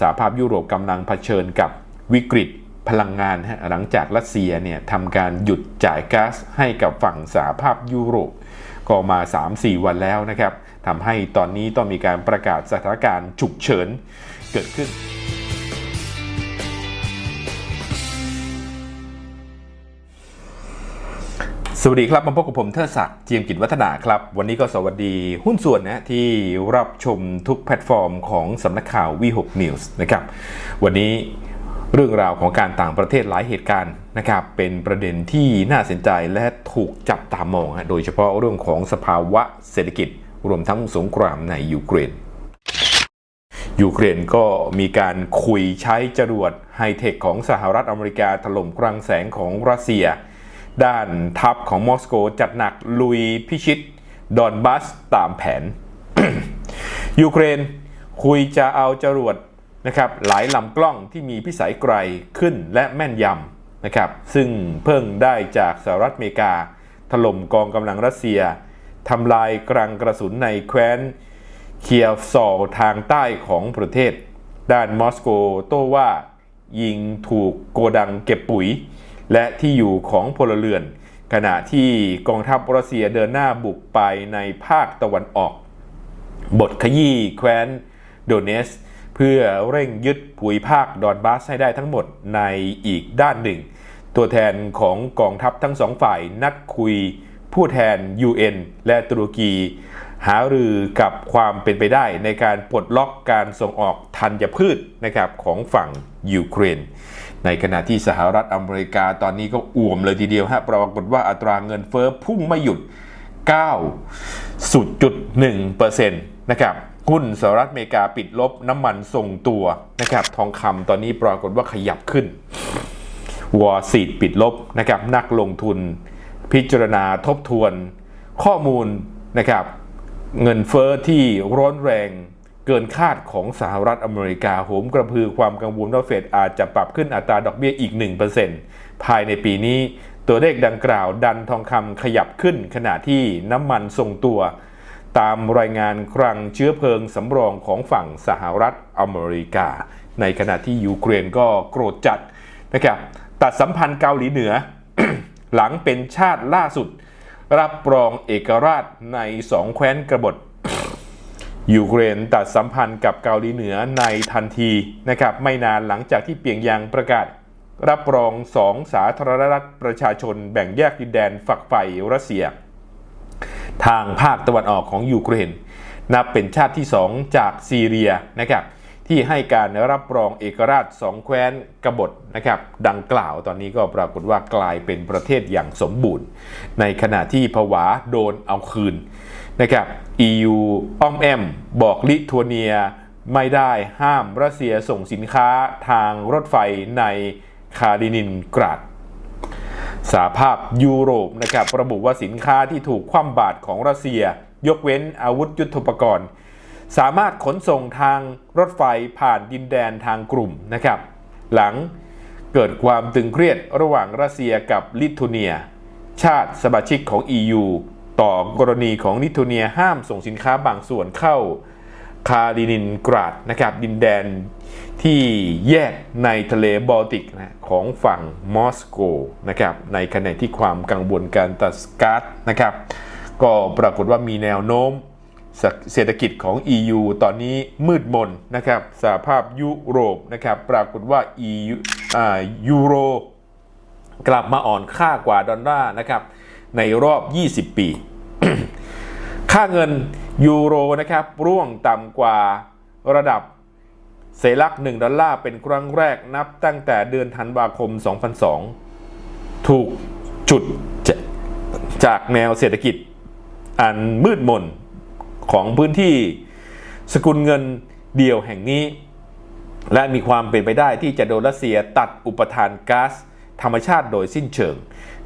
สหภาพยุโรปกำลังเผชิญกับวิกฤตพลังงานหลังจากรัสเซียเนี่ยทำการหยุดจ่ายก๊าซให้กับฝั่งสหภาพยุโรป ก็มา 3-4 วันแล้วนะครับทำให้ตอนนี้ต้องมีการประกาศสถานการณ์ฉุกเฉินเกิดขึ้น วัสดีครับมาพบกับผมเทอศักดิ์เจียมกิจวัฒนาครับ วันนี้ก็สวัสดีหุ้นส่วนนะที่รับชมทุกแพลตฟอร์มของสำนักข่าววี6 News นะครับ วันนี้เรื่องราวของการต่างประเทศหลายเหตุการณ์นะครับ เป็นประเด็นที่น่าสนใจและถูกจับตามองโดยเฉพาะเรื่องของสภาวะเศรษฐกิจ รวมทั้งสงครามในยูเครนยูเครนก็มีการคุยใช้จรวดไฮเทคของสหรัฐอเมริกาถล่มกรังแสงของรัสเซีย ด้านทัพของมอสโกจัดหนักลุยพิชิต ดอนบัสตามแผน ยูเครนคุยจะเอาจรวดนะครับหลายลำกล้องที่มีพิสัยไกลขึ้นและแม่นยำนะครับซึ่งเพิ่งได้จากสหรัฐอเมริกา ถล่มกองกำลังรัสเซียทำลายกรังกระสุนในแคว้นเคียฟซอลทางใต้ของประเทศ ด้านมอสโกโต้ว่ายิงถูกโกดังเก็บปุ๋ย และที่อยู่ของพลเรือน ขณะที่กองทัพรัสเซียเดินหน้าบุกไปในภาคตะวันออก บทขยี้แคว้นโดเนส เพื่อเร่งยึดภูมิภาคดอนบาสให้ได้ทั้งหมดในอีกด้านหนึ่ง ตัวแทนของกองทัพทั้งสองฝ่ายนัดคุยผู้แทน UN และตุรกี หารือกับความเป็นไปได้ในการปลดล็อกการส่งออกธัญพืชนะครับของฝั่งยูเครน ในขณะที่สหรัฐอเมริกาตอนนี้ก็อ่วมเลยทีเดียวฮะปรากฏว่าอัตราเงินเฟอ้อพุ่งไม่หยุด 9.1%นะครับหุ้นสหรัฐอเมริกาปิดลบน้ำมันทรงตัวนะครับทองคำตอนนี้ปรากฏว่าขยับขึ้นวอร์ซีดปิดลบนะครับนักลงทุน พิจารณาทบทวน ข้อมูลนะครับเงินเฟอ้อที่ร้อนแรง เกินคาดของสหรัฐอเมริกาโหมกระพือความกังวลว่าเฟดอาจจะปรับขึ้นอัตราดอกเบี้ยอีก 1%ภายในปีนี้ ตัวเลขดังกล่าวดันทองคำขยับขึ้นขณะที่น้ำมันทรงตัว ตามรายงานคลังเชื้อเพลิงสำรองของฝั่งสหรัฐอเมริกา ในขณะที่ยูเครนก็โกรธจัดนะครับตัดสัมพันธ์เกาหลีเหนือ หลังเป็นชาติล่าสุด รับรองเอกราชในสองแคว้นกบฏ ยูเครนตัดสัมพันธ์กับเกาหลีเหนือในทันทีนะครับไม่นานหลังจากที่เปียงยางประกาศ รับรองสองสาธารณรัฐประชาชนแบ่งแยกดินแดนฝักใฝ่รัสเซีย ทางภาคตะวันออกของยูเครน นับเป็นชาติที่สองจากซีเรียนะครับที่ให้การรับรองเอกราชสองแคว้นกบฏนะครับดังกล่าวตอนนี้ก็ปรากฏว่ากลายเป็นประเทศอย่างสมบูรณ์ ในขณะที่ผวาโดนเอาคืน นะครับ EU อ้อมแอม บอกลิทัวเนียไม่ได้ห้ามรัสเซียส่งสินค้าทางรถไฟในคาดินินกราดสหภาพยุโรปนะครับระบุว่าสินค้าที่ถูกคว่ำบาตรของรัสเซีย ยกเว้นอาวุธยุทโธปกรณ์ สามารถขนส่งทางรถไฟผ่านดินแดนทางกลุ่มนะครับ หลังเกิดความตึงเครียดระหว่างรัสเซียกับลิทัวเนีย ชาติสมาชิกของ EU ต่อกรณีของลิทัวเนียห้ามส่งสินค้าบางส่วนเข้าคาลินินกราดนะครับดินแดนที่แยกในทะเลบอลติกนะของฝั่งมอสโกนะครับในขณะที่ความกังวลการตัดก๊าซนะครับ ก็ปรากฏว่ามีแนวโน้มเศรษฐกิจของ EU ตอนนี้มืดมนนะครับสหภาพยุโรปนะครับปรากฏว่า EU ยูโรกลับมาอ่อนค่ากว่าดอลลาร์นะครับในรอบ 20 ปี ค่าเงินยูโรนะครับร่วงต่ำกว่าระดับเซลัก 1 ดอลลาร์เป็นครั้งแรกนับตั้งแต่เดือนธันวาคม 2002 ถูกจุดจากแนวเศรษฐกิจ อันมืดมนของพื้นที่สกุลเงินเดียวแห่งนี้ และมีความเป็นไปได้ที่จะโดนรัสเซียตัดอุปทานก๊าซธรรมชาติโดยสิ้นเชิง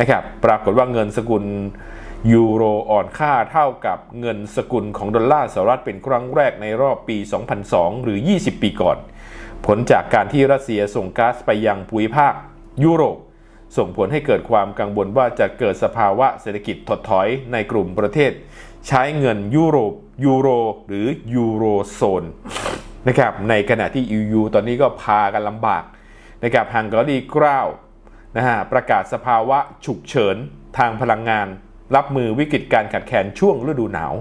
นะครับ ปรากฏว่าเงินสกุล ยูโรอ่อนค่าเท่ากับเงินสกุลของดอลลาร์สหรัฐเป็นครั้งแรกในรอบปี 2002 หรือ 20 ปีก่อน ผลจากการที่รัสเซียส่งก๊าซไปยังภูมิภาคยุโรป ส่งผลให้เกิดความกังวลว่าจะเกิดสภาวะเศรษฐกิจถดถอยในกลุ่มประเทศ ใช้เงินยุโรปยูโรหรือยูโรโซนนะครับในขณะที่ EU ตอนนี้ก็พากันลำบากนะครับฮังการีกล้าวนะฮะประกาศสภาวะฉุกเฉินทางพลังงาน รับมือวิกฤตการขาดแคลนช่วงฤดูหนาว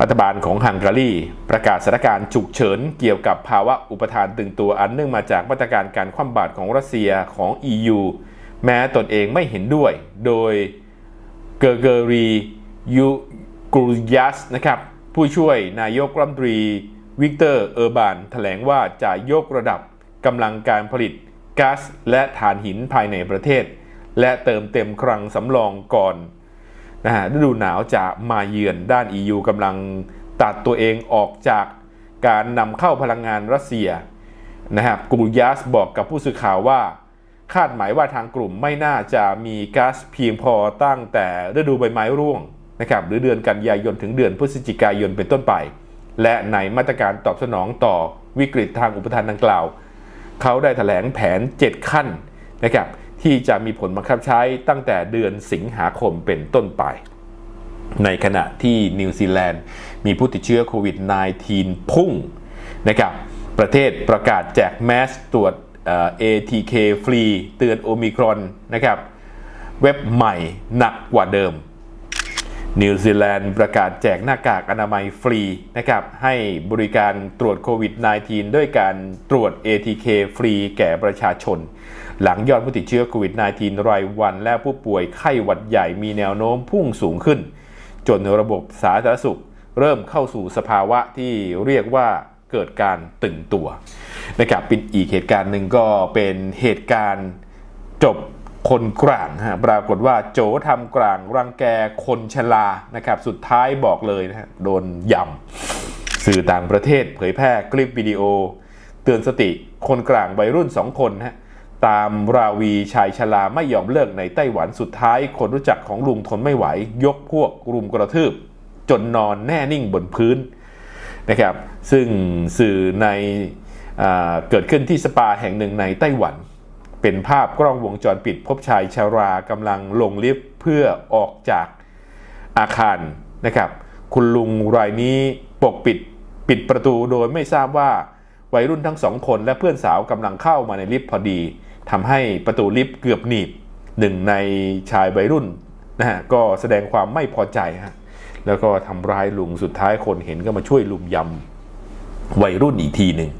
รัฐบาลของฮังการีประกาศสถานการณ์ฉุกเฉินเกี่ยวกับภาวะอุปทานตึงตัวอันเนื่องมาจากมาตรการการคว่ำบาตรของรัสเซียของ EU แม้ตนเองไม่เห็นด้วย โดยเกอร์เกอรียูกรูยัสนะครับผู้ช่วยนายกรัฐมนตรีวิกเตอร์ เออร์บานแถลงว่าจะยกระดับกำลังการผลิตก๊าซและถ่านหินภายในประเทศ และเติมเต็มคลังสำรองก่อนนะฮะฤดูหนาวจะมาเยือนด้าน EU กำลังตัดตัวเองออกจากการนำเข้าพลังงานรัสเซียนะครับกรูยัสบอกกับผู้สื่อข่าวว่า คาดหมายว่าทางกลุ่มไม่น่าจะมีก๊าซเพียงพอตั้งแต่ฤดูใบไม้ร่วงนะครับหรือเดือนกันยายนถึงเดือนพฤศจิกายนเป็นต้นไป และในมาตรการตอบสนองต่อวิกฤตทางอุปทานดังกล่าว เขาได้แถลงแผน 7 ขั้นนะครับ ที่จะมีผลบังคับใช้ตั้งแต่เดือนสิงหาคมเป็นต้นไป ในขณะที่นิวซีแลนด์มีผู้ติดเชื้อโควิด -19 พุ่งนะครับประเทศประกาศแจกแมสตรวจ ATK ฟรีเตือนโอมิครอนนะครับเว็บใหม่หนักกว่าเดิม นิวซีแลนด์ประกาศแจกหน้ากากอนามัยฟรีนะครับให้บริการตรวจโควิด -19 ด้วยการตรวจ ATK ฟรีแก่ประชาชน หลังยอดผู้ติดเชื้อโควิด -19 รายวันและผู้ป่วยไข้หวัดใหญ่มีแนวโน้มพุ่งสูงขึ้น จนระบบสาธารณสุข เริ่มเข้าสู่สภาวะที่เรียกว่าเกิดการตึงตัวนะครับเป็นอีกเหตุการณ์หนึ่งก็เป็นเหตุการณ์จบ คนกลางฮะปรากฏว่าโจทำกลางรังแกคนชรานะครับ สุดท้ายบอกเลยนะฮะโดนยำสื่อต่างประเทศเผยแพร่คลิปวิดีโอ เตือนสติคนกลางวัยรุ่นสองคนฮะตามราวีชายชราไม่ยอมเลิกในไต้หวันสุดท้าย คนรู้จักของลุงทนไม่ไหว ยกพวกรุมกระทืบ จนนอนแน่นิ่งบนพื้นนะครับ ซึ่งสื่อในอเกิดขึ้นที่สปาแห่งหนึ่งในไต้หวัน เป็นภาพกล้องวงจรปิดพบชายชารากำลังลงลิฟต์เพื่อออกจากอาคารนะครับ คุณลุงรายนี้ปกปิดปิดประตูโดยไม่ทราบว่าวัยรุ่นทั้งสองคนและเพื่อนสาวกำลังเข้ามาในลิฟต์พอดีทำให้ประตูลิฟต์เกือบหนีบหนึ่งในชายวัยรุ่นนะฮะก็แสดงความไม่พอใจฮะแล้วก็ทำร้ายลุงสุดท้ายคนเห็นก็มาช่วยลุมยำ วัยรุ่นอีกทีหนึ่ง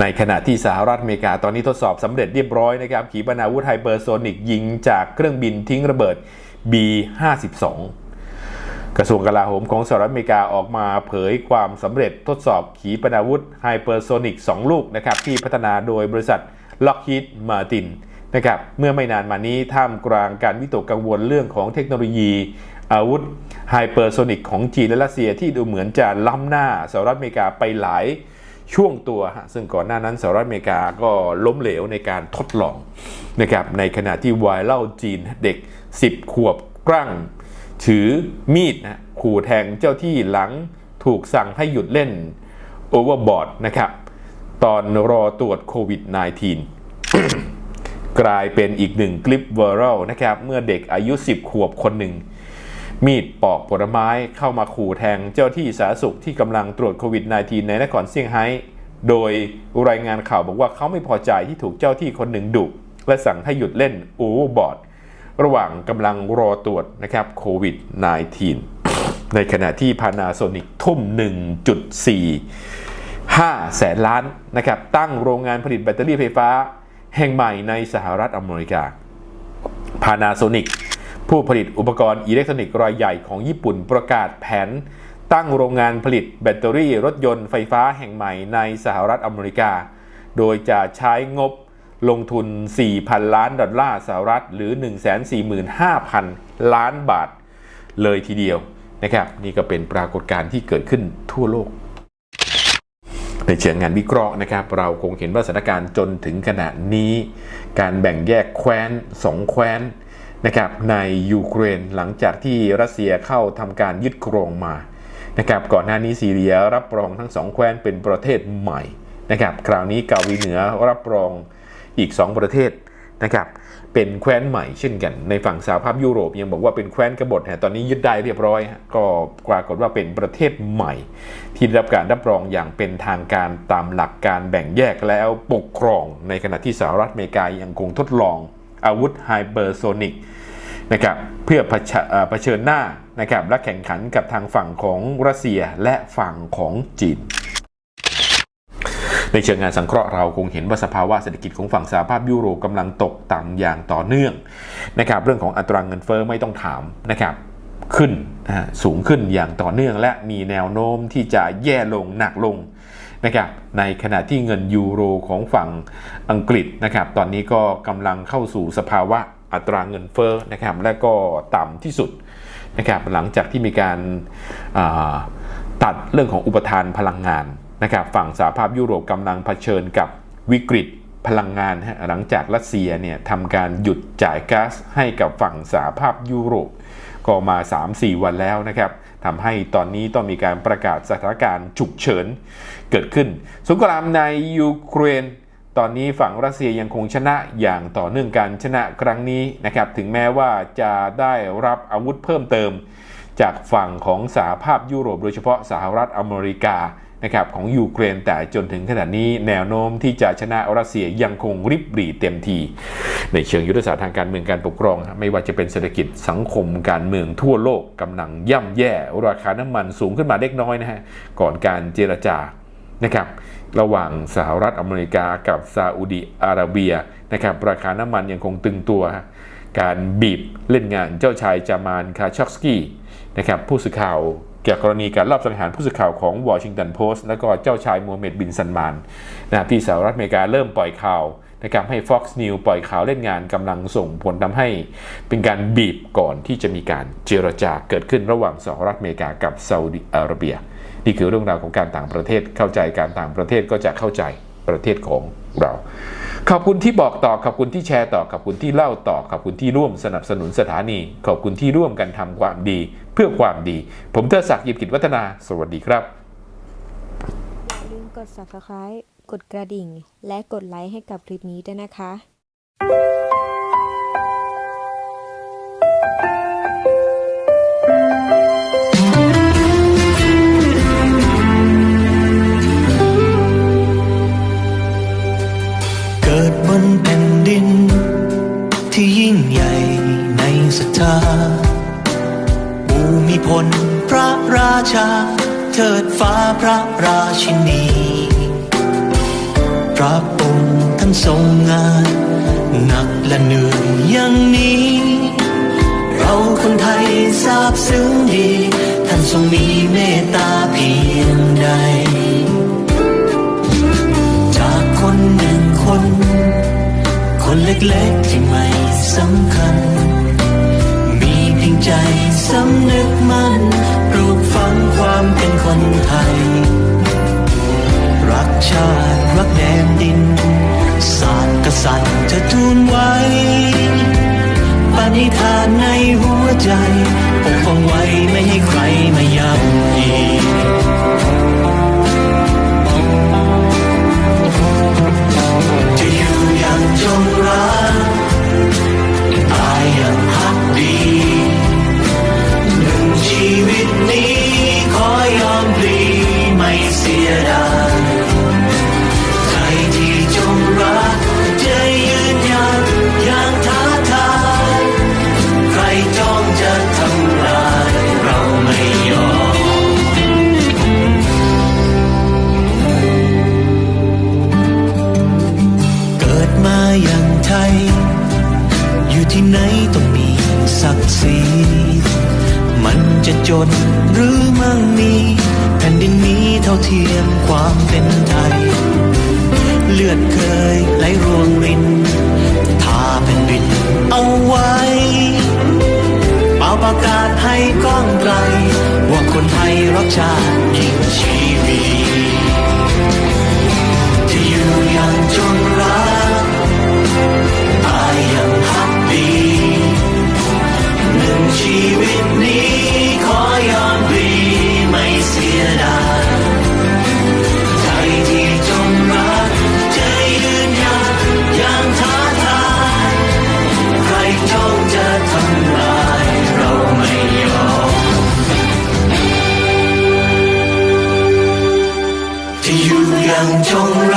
ในขณะที่สหรัฐอเมริกาตอนนี้ทดสอบสำเร็จเรียบร้อยนะครับ ขีปนาวุธไฮเปอร์โซนิกยิงจากเครื่องบินทิ้งระเบิด B52 กระทรวงกลาโหมของสหรัฐอเมริกาออกมาเผยความสำเร็จทดสอบขีปนาวุธไฮเปอร์โซนิก2ลูกนะครับ ที่พัฒนาโดยบริษัท Lockheed Martin นะครับเมื่อไม่นานมานี้ท่ามกลางการวิตกกังวลเรื่องของเทคโนโลยี อาวุธไฮเปอร์โซนิกของจีนและรัสเซียที่ดูเหมือนจะล้ำหน้าสหรัฐอเมริกาไปหลายช่วงตัวฮะซึ่งก่อนหน้านั้นสหรัฐอเมริกาก็ล้มเหลวในการทดลองนะครับในขณะที่วายเล่าจีนเด็ก 10 ขวบกลั้งถือมีดนะขู่แทงเจ้าที่หลังถูกสั่งให้หยุดเล่นโอเวอร์บอร์ดนะครับตอนรอตรวจโควิด -19 กลายเป็นอีกหนึ่งคลิปไวรัลนะครับเมื่อเด็กอายุ 10 ขวบคนหนึ่ง มีดปอกผลไม้เข้ามาขู่แทงเจ้าที่สาธารณสุขที่กำลังตรวจโควิด -19 ในนครเซี่ยงไฮ้ โดยรายงานข่าวบอกว่าเขาไม่พอใจที่ถูกเจ้าที่คนหนึ่งดุและสั่งให้หยุดเล่นโอเวอร์บอร์ดระหว่างกำลังรอตรวจนะครับโควิด -19 ในขณะที่พานาโซนิกทุ่ม 1.4 5 แสนล้านนะครับตั้งโรงงานผลิตแบตเตอรี่ไฟฟ้า แห่งใหม่ในสหรัฐอเมริกา Panasonic ผู้ผลิตอุปกรณ์อิเล็กทรอนิกส์รายใหญ่ของญี่ปุ่นประกาศแผน ตั้งโรงงานผลิตแบตเตอรี่รถยนต์ไฟฟ้าแห่งใหม่ในสหรัฐอเมริกา โดยจะใช้งบลงทุน 4,000 ล้านดอลลาร์สหรัฐ หรือ 145,000 ล้านบาท เลยทีเดียวนะครับ นี่ก็เป็นปรากฏการณ์ที่เกิดขึ้นทั่วโลก ในเชิงงานวิเคราะห์นะครับ เราคงเห็นว่าสถานการณ์จนถึงขณะนี้ การแบ่งแยกแคว้นสองแคว้น นะครับในยูเครนหลังจากที่รัสเซียเข้าทำการยึดครองมานะครับก่อนหน้านี้ซีเรียรับรองทั้งสองแคว้นเป็นประเทศใหม่นะครับคราวนี้เกาหลีเหนือรับรองอีก 2 ประเทศนะครับเป็นแคว้นใหม่เช่นกัน ในฝั่งสหภาพยุโรปยังบอกว่าเป็นแคว้นกบฏฮะตอนนี้ยึดได้เรียบร้อยก็ปรากฏว่าเป็นประเทศใหม่ ที่ได้รับการรับรองอย่างเป็นทางการตามหลักการแบ่งแยกแล้วปกครอง ในขณะที่สหรัฐอเมริกายังคงทดลอง อาวุธไฮเปอร์โซนิกนะครับเพื่อเผชิญหน้านะครับและแข่งขันกับทางฝั่งของรัสเซียและฝั่งของจีน ในเชิงงานสังเคราะห์เราคงเห็นว่าสภาวะเศรษฐกิจของฝั่งสหภาพยุโรปกำลังตกต่ำอย่างต่อเนื่องนะครับเรื่องของอัตราเงินเฟอ้อไม่ต้องถามนะครับขึ้นสูงขึ้นอย่างต่อเนื่องและมีแนวโน้มที่จะแย่ลงหนักลง นะครับในขณะที่เงินยูโรของฝั่งอังกฤษนะครับตอนนี้ก็กำลังเข้าสู่สภาวะอัตราเงินเฟ้อนะครับและก็ต่ำที่สุดนะครับหลังจากที่มีการาตัดเรื่องของอุปทานพลังงานนะครับฝั่งสหภาพยุโรปกำลังเผชิญกับวิกฤตพลังงานหลังจากรัสเซียเนี่ยทำการหยุดจ่ายก๊าซให้กับฝั่งสหภาพยุโรปก็มา 3-4 วันแล้วนะครับ ทำให้ตอนนี้ต้องมีการประกาศสถานการณ์ฉุกเฉินเกิดขึ้น สงครามในยูเครนตอนนี้ฝั่งรัสเซียยังคงชนะอย่างต่อเนื่องการชนะครั้งนี้นะครับถึงแม้ว่าจะได้รับอาวุธเพิ่มเติม จากฝั่งของสหภาพยุโรปโดยเฉพาะสหรัฐอเมริกา นะครับของยูเครนแต่จนถึงขณะนี้แนวโน้มที่จะชนะรัสเซียยังคงริบหรี่เต็มที ในเชิงยุทธศาสตร์ทางการเมืองการปกครอง ไม่ว่าจะเป็นเศรษฐกิจสังคมการเมืองทั่วโลกกำลังย่ำแย่ ราคาน้ำมันสูงขึ้นมาเล็กน้อยนะฮะก่อนการเจรจานะครับระหว่างสหรัฐอเมริกากับซาอุดิอาระเบียนะครับราคาน้ำมันยังคงตึงตัว การบีบเล่นงานเจ้าชายจามานคาชอกสกี้นะครับผู้สื่อข่าว เกี่ยวกับกรณีการลอบสังหารผู้สื่อข่าวของวอชิงตันโพสต์และก็เจ้าชายมูฮัมเหม็ดบินซันมานนะที่สหรัฐอเมริกาเริ่มปล่อยข่าวนะครับให้ Fox News ปล่อยข่าวเล่นงานกำลังส่งผลทำให้เป็นการบีบก่อนที่จะมีการเจรจาเกิดขึ้นระหว่างสหรัฐอเมริกากับซาอุดิอาระเบีย นี่คือเรื่องราวของการต่างประเทศเข้าใจการต่างประเทศก็จะเข้าใจประเทศของเรา ขอบคุณที่บอกต่อ ขอบคุณที่แชร์ต่อ ขอบคุณที่เล่าต่อ ขอบคุณที่ร่วมสนับสนุนสถานี ขอบคุณที่ร่วมกันทำความดี พื่อความดี ผมเทอศักดิ์ยิมกิจวัฒนา สวัสดีครับ อย่าลืมกด subscribe กดกระดิ่ง และกดไลค์ให้กับคลิปนี้ด้วยนะคะ มิพระราชาเทิดฟ้าพระราชินี พระองค์ท่านทรงงานหนักและเหนื่อยอย่างนี้ เราคนไทยทราบซึ้งดี ท่านทรงมีเมตตาเพียงใด จากคนหนึ่งคน คนเล็กๆที่ไม่สำคัญ ใจสำนึกมั่นปลูกฝังความเป็นคนไทย รักชาติรักแดนดิน ศาสตร์กษัตริย์จะทูลไว้ ปณิธานในหัวใจ ประกาศให้ก้องไกล ว่าคนไทยรักชาติยิ่งชี don't